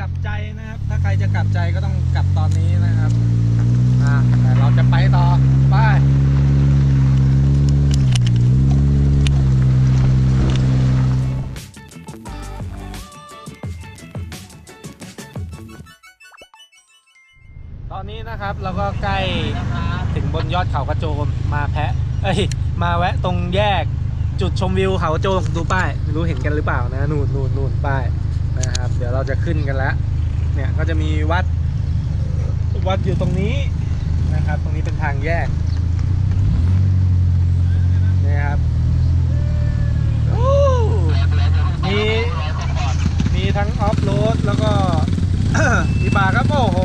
กลับใจนะครับ ถ้าใครจะกลับใจก็ต้องกลับตอนนี้นะครับอ่าแต่เราจะไปต่อ ไปตอนนี้นะครับเราก็ใกล้ถึงบนยอดเขากระโจมมาแพะเอ้ยมาแวะตรงแยกจุดชมวิวเขากระโจมดูป้ายไม่รู้เห็นกันหรือเปล่านะ นู่นนู่นนู่นป้าย นะครับ เดี๋ยวเราจะขึ้นกันแล้ว เนี่ยก็จะมีวัด วัดอยู่ตรงนี้นะครับ ตรงนี้เป็นทางแยกนี่ครับมีมีทั้งออฟโรดแล้วก็มีป่าครับโอ้โห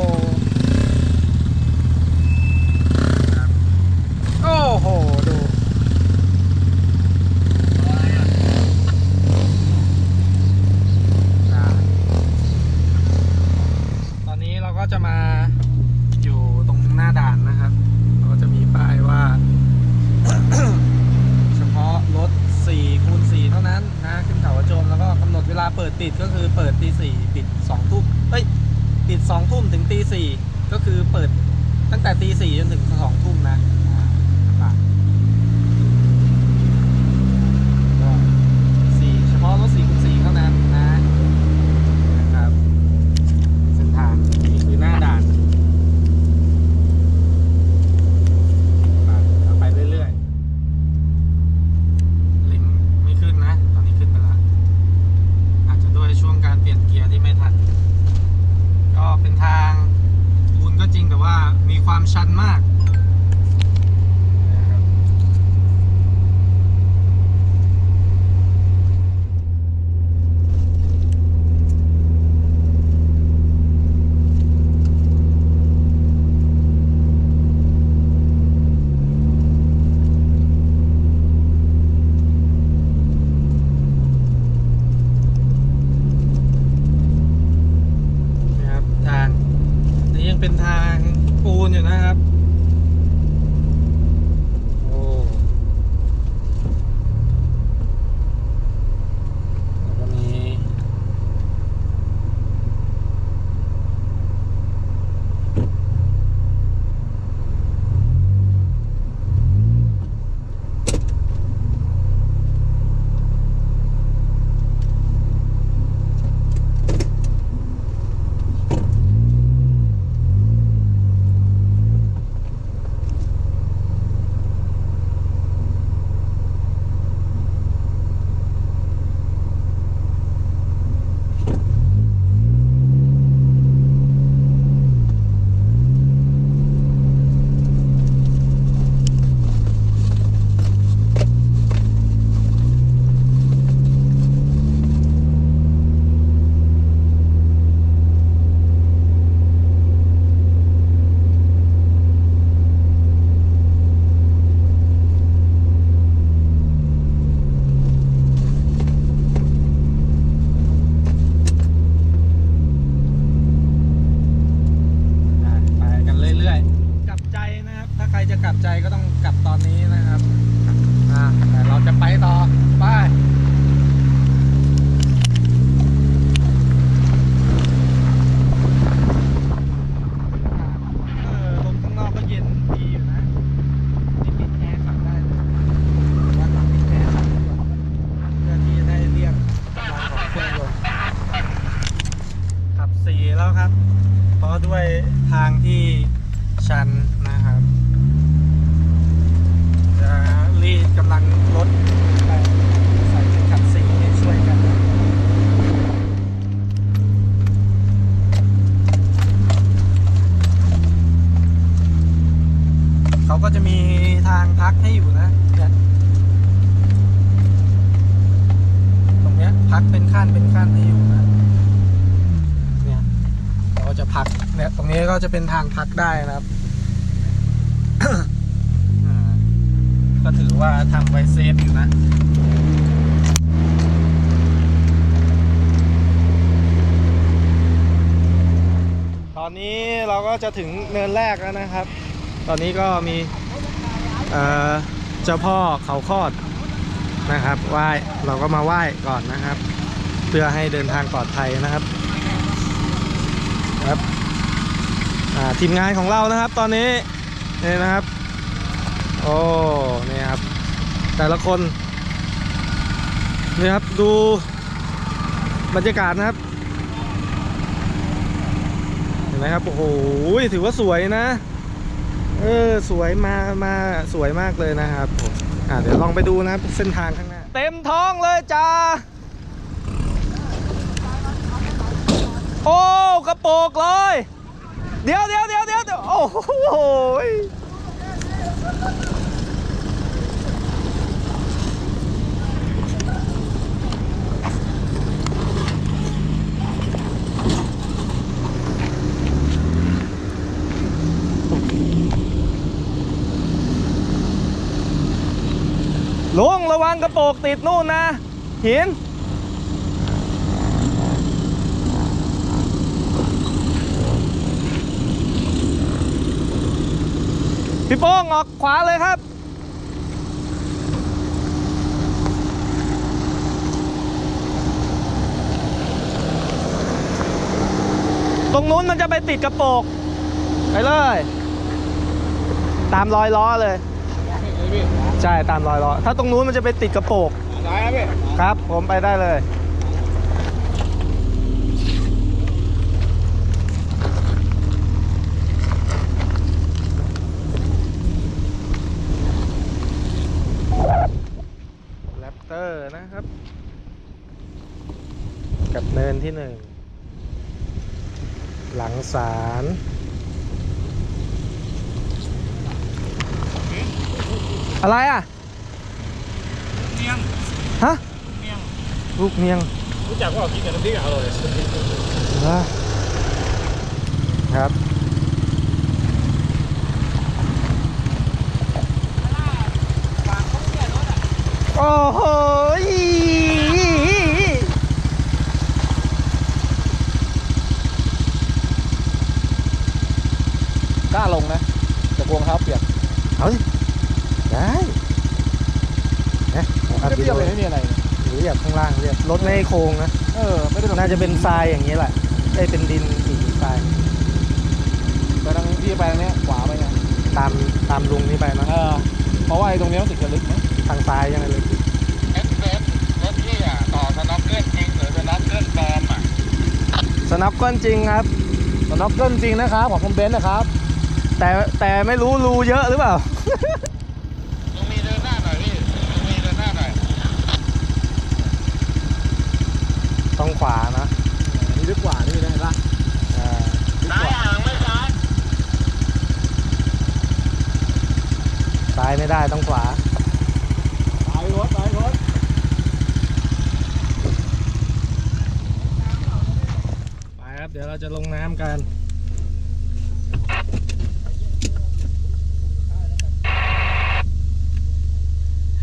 ครับโอ้โห ดูอ่าตอนนี้เราก็จะมาอยู่ตรงหน้าด่านนะครับเราก็จะมีป้ายว่า เฉพาะรถ4คูณ4เท่านั้นนะขึ้นเขากระโจมแล้วก็กำหนดเวลาเปิดปิดก็คือเปิดตีสี่ปิด2ทุ่มเฮ้ย ปิด2ทุ่มถึงตีสี่ก็คือเปิดตั้งแต่ตีสี่จนถึง2ทุ่มนะอ่าอะก็สี่เฉพาะรถ4คูณ4เท่านั้นนะนะครับ เส้นทางนี่คือหน้าด่านอะเราไปเรื่อยๆ ลิงไม่ขึ้นนะ ตอนนี้ขึ้นไปแล้ว อาจจะด้วยช่วงการเปลี่ยนเกียร์ที่ไม่ทัน ก็เป็นทางปูนก็จริงแต่ว่ามี ความชันมากนะครับทางนี่ยังเป็นทาง ปูนอยู่นะครับ โอ้แล้วก็มีอะไปกันเรื่อยๆ กลับใจนะครับ ถ้าใครจะกลับใจก็ต้องกลับตอนนี้นะครับอะแต่เราจะไปต่อ ไป เออลมข้างนอกก็เย็นดีอยู่นะ นี่ปิดแอร์ขับได้เลยว่าหลังปิดแอร์ขับดีกว่าเพื่อที่จะได้เรียกกำลังของเครื่องยนต์ขับสี่แล้วครับ เพราะด้วยทางที่ันนะครับจะรีดกำลังรถไปใส่เข็มขัดสีให้ช่วยกัน เขาก็จะมีทางพักให้อยู่นะเนี่ยตรงเนี้ยพักเป็นขั้นเป็นขั้นให้อยู่นะเนี่ยเราจะพักเนี่ยตรงนี้ก็จะเป็นทางพักได้นะครับ ก็ถือว่าทำไว้เซฟอยู่นะตอนนี้เราก็จะถึงเนินแรกแล้วนะครับ ตอนนี้ก็มีเจ้าพ่อเขาคอดนะครับไหว้เราก็มาไหว้ก่อนนะครับ เพื่อให้เดินทางปลอดภัยนะครับครับทีมงานของเรานะครับ ตอนนี้ นี่นะครับ โอ้นี่ครับ แต่ละคนนี่ครับดูบรรยากาศนะครับ เห็นไหมครับ โอ้โหถือว่าสวยนะ เออ สวยมามาสวยมากเลยนะครับผมอ่าเดี๋ยวลองไปดูนะเส้นทางข้างหน้า เต็มท้องเลยจ้าโอ้กระโปกเลย เดี๋ยวเดี๋ยวเดี๋ยวเดี๋ยว อ้โหลุงระวังกระโปกติดนู่นนะหิน พี่โป้งออกขวาเลยครับ ตรงนู้นมันจะไปติดกระโปรงไปเลย ตามรอยล้อเลย ใช่ตามรอยล้อ ถ้าตรงนู้นมันจะไปติดกระโปรงได้ครับพี่ครับผมไปได้เลย แรปเตอร์นะครับ กับเนินที่หนึ่งหลังศาลอะไรอะเนียงฮะเนียงลูกเนียงรู้จักว่ากินกับน้ำพริกอร่อยครับโอ้โหย กล้าลงนะจะกลัวรองเท้าเปียกเอาดิได้นะอัดไม่วิเปีดียกโอเลยไม่มีอะไรเรียบข้างล่างเรียบรถไม่ให้โค้งนะ เออไม่ได้น่าจะเป็นทรายอย่างนี้แหละไอ้ยเป็นดินสีทราย ไปทางพี่ไปทางเนี้ยขวาไปไงตามตามลุงนี่ไปนะเออเพราะว่าไอ้ตรงเนี้ยมันติดกับลึกมั้งทางซ้ายยังไงเลย เอสเอสรถที่อะต่อสน็อกเกิลจริงหรือสน็อกเกิลปลอมอะ สนับก้อนจริงครับ สน็อกเกิลจริงนะครับของคุณเบนซ์นะครับ แต่แต่ไม่รู้รูเยอะหรือเปล่าลุงมีเดินหน้าหน่อยพี่ลุงมีเดินหน้าหน่อยต้องขวานะนี่ลึกกว่านี่นะเห็นปะอ่าซ้ายห่างไม่ซ้ายซ้ายไม่ได้ต้องขวาสายรถสายรถไปครับ เดี๋ยวเราจะลงน้ำกัน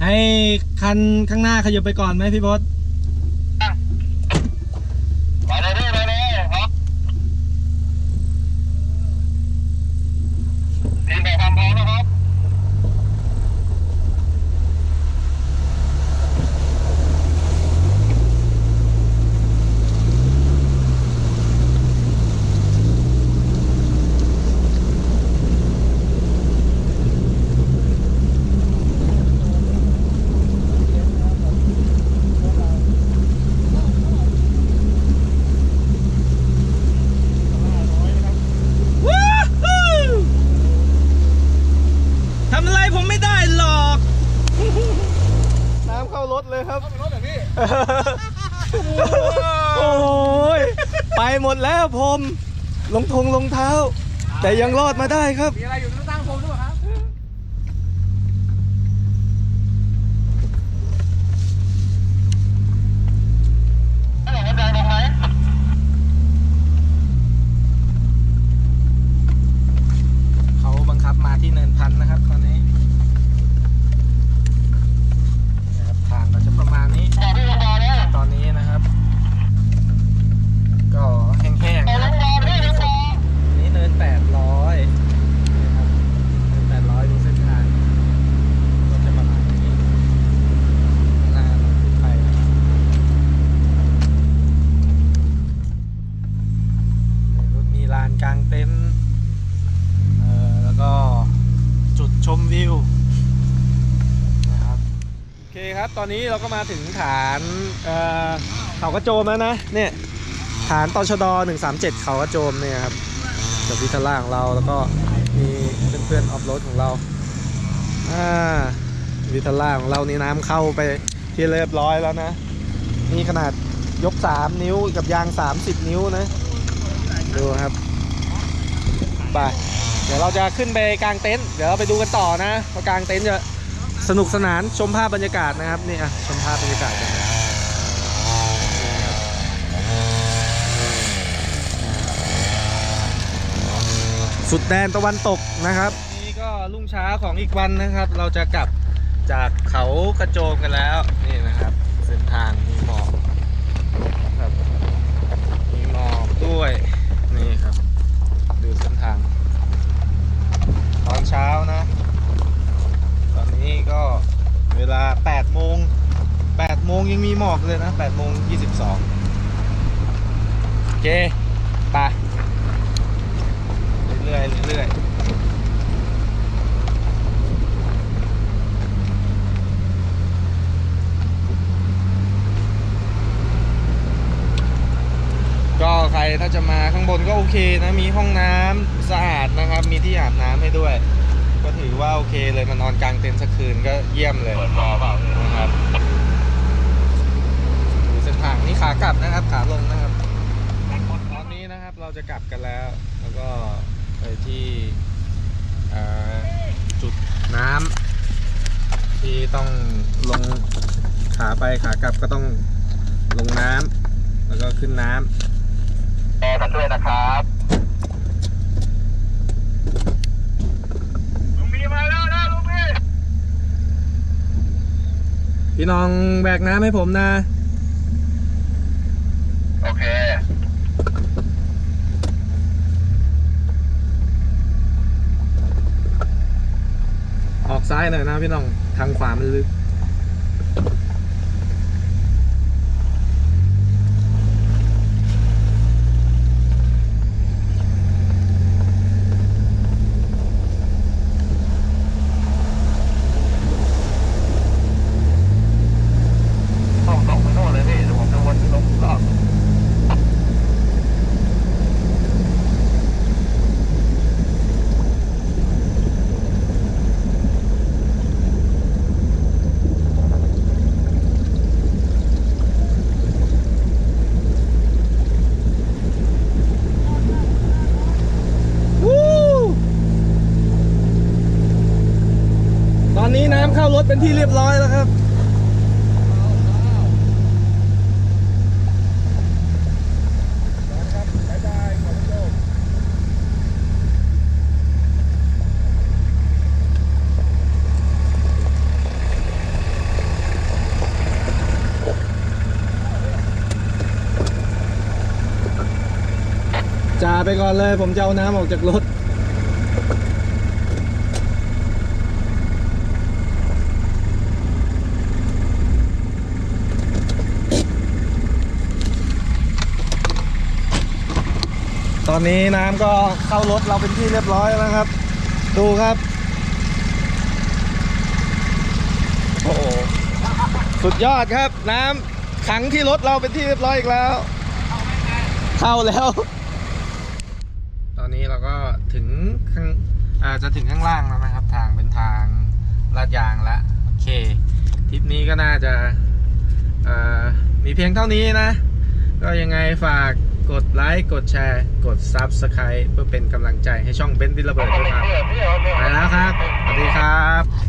ให้คันข้างหน้าขยับไปก่อนไหมพี่บอส ไปเลยพี่ไปเลยครับทีมแบบความพร้อมนะครับ ว้าวทำอะไรผมไม่ได้หรอก น้ำเข้ารถเลยครับ รถแบบนี้ โอ้ยไปหมดแล้วผมลงทงลงเท้า แต่ยังรอดมาได้ครับ มีอะไรอยู่ครับ ให้หลงกระจายลงไหม เขาบังคับมาที่เนินพันนะครับตอนนี้นะครับทางก็จะประมาณนี้ ต่อพี่ลงมาเลย ตอนนี้นะครับ ก็แห้งๆ ต่อ นะ ล ครับ งมาพี่ลงมา อันนี้เนินแปดร้อยนะครับานกลางเต็นท์เอ่อแล้วก็จุดชมวิวนะครับโอเคครับ ตอนนี้เราก็มาถึงฐานเขากระโจมแล้วนะเนี่ยฐานตชด137 เขากระโจมเนี่ยครับกับวิทาล่างเราแล้วก็มีเพื่อนๆออฟโรดของเราอ่าวิทาล่าของเรานี่น้ำเข้าไปที่เรียบร้อยแล้วนะนี่ขนาดยก 3 นิ้วกับยาง 30 นิ้วนะ ดูครับไปเดี๋ยวเราจะขึ้นไปกลางเต็นท์เดี๋ยวเราไปดูกันต่อนะว่ากลางเต็นท์จะ สนุกสนานชมภาพบรรยากาศนะครับนี่อะชมภาพบรรยากาศกันสุดแดนตะวันตกนะครับ นี่ก็รุ่งเช้าของอีกวันนะครับ เราจะกลับจากเขากระโจมกันแล้วนี่นะครับ เส้นทางมีหมอกครับมีหมอกด้วยนี่ครับ ดูเส้นทาง ตอนเช้านะ ก็เวลา8โมง8โมงยังมีหมอกเลยนะ8โมง22โอเคไปเรื่อยๆเรื่อยๆก็ใครถ้าจะมาข้างบนก็โอเคนะ มีห้องน้ำสะอาดนะครับ มีที่อาบน้ำให้ด้วย ถือว่าโอเคเลยมานอนกลางเต็นท์สักคืนก็เยี่ยมเลยเปิดรอเปล่านะครับดูเส้นทางนี่ขากลับนะครับขาลงนะครับ ตอนนี้นะครับเราจะกลับกันแล้ว แล้วก็ไปที่เอ่อจุดน้ำที่ต้องลงขาไปขากลับก็ต้องลงน้ำแล้วก็ขึ้นน้ำแอร์กันด้วยนะครับลุงมีมาแล้วนะลุงมี พี่น้องแบกน้ำให้ผมนะ โอเค ออกซ้ายหน่อยนะพี่น้อง ทางขวามันลึก ต้องต้องไปโน่นเลยพี่เดี๋ยวผมจะวนลงรอบ วู้ตอนนี้น้ำเข้ารถเป็นที่เรียบร้อยแล้วครับจ่าไปก่อนเลย ผมจะเอาน้ำออกจากรถ ต อนนี้น้ำก็เข้ารถเราเป็นที่เรียบร้อยแล้วครับ ดูครับ โอ้โหสุดยอดครับ น้ำขังที่รถเราเป็นที่เรียบร้อยอีกแล้ว เข้าแล้ว ตอนนี้เราก็ถึงข้างจะถึงข้างล่างแล้วนะครับ ทางเป็นทางลาดยางแล้วโอเคทริปนี้ก็น่าจะมีเพียงเท่านี้นะ ก็ยังไงฝาก กดไลค์ กดแชร์ กด Subscribe เพื่อเป็นกำลังใจให้ช่องเบนซ์ดิลเบิร์ดด้วยครับ ไปแล้วครับ สวัสดีครับ